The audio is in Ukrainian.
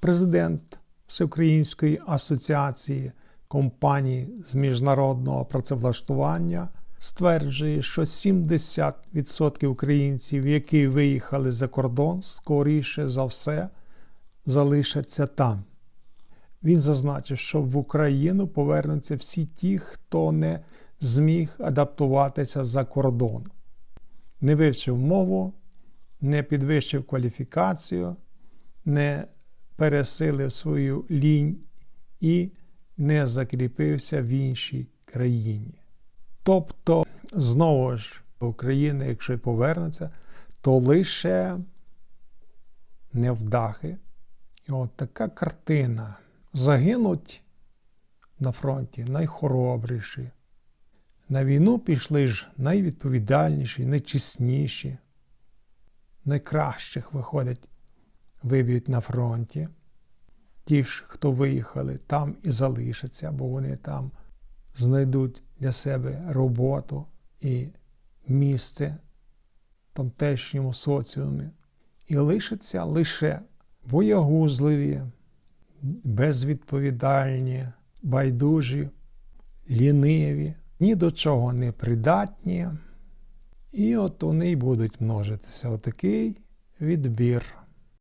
президент Всеукраїнської асоціації компаній з міжнародного працевлаштування стверджує, що 70% українців, які виїхали за кордон, скоріше за все залишаться там. Він зазначив, що в Україну повернуться всі ті, хто не зміг адаптуватися за кордон, не вивчив мову, не підвищив кваліфікацію, не пересилив свою лінь і не закріпився в іншій країні. Тобто, знову ж, Україна, якщо й повернеться, то лише невдахи. І от така картина. Загинуть на фронті найхоробріші. На війну пішли ж найвідповідальніші, найчесніші, найкращих виходять, виб'ють на фронті. Ті ж, хто виїхали, там і залишаться, бо вони там знайдуть для себе роботу і місце в тамтешньому соціумі. І лишаться лише боягузливі, безвідповідальні, байдужі, ліниві, ні до чого не придатні. І от вони й будуть множитися. Отакий відбір.